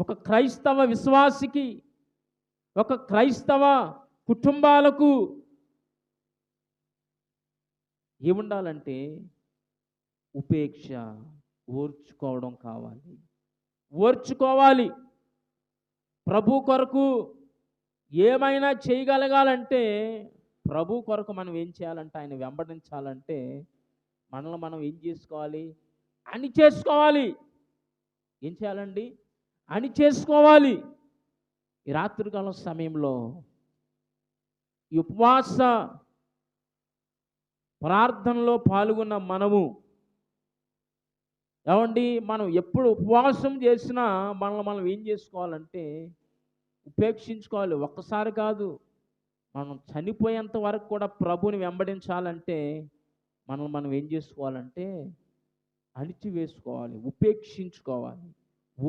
ఒక క్రైస్తవ విశ్వాసికి ఒక క్రైస్తవ కుటుంబాలకు ఏముండాలంటే ఉపేక్ష ఓర్చుకోవడం కావాలి. ఓర్చుకోవాలి. ప్రభు కొరకు ఏమైనా చేయగలగాలంటే ప్రభు కొరకు మనం ఏం చేయాలంటే ఆయన వెంబడించాలంటే మనల్ని మనం ఏం చేసుకోవాలి? అని చేసుకోవాలి. ఏం చేయాలండి? అని చేసుకోవాలి. ఈ రాత్రికాలం సమయంలో ఈ ఉపవాస ప్రార్థనలో పాల్గొన్న మనము ఏమండి మనం ఎప్పుడు ఉపవాసం చేసినా మనల్ని మనం ఏం చేసుకోవాలంటే ఉపేక్షించుకోవాలి. ఒక్కసారి కాదు మనం చనిపోయేంత వరకు కూడా ప్రభుని వెంబడించాలంటే మనం మనం ఏం చేసుకోవాలంటే అణిచివేసుకోవాలి ఉపేక్షించుకోవాలి.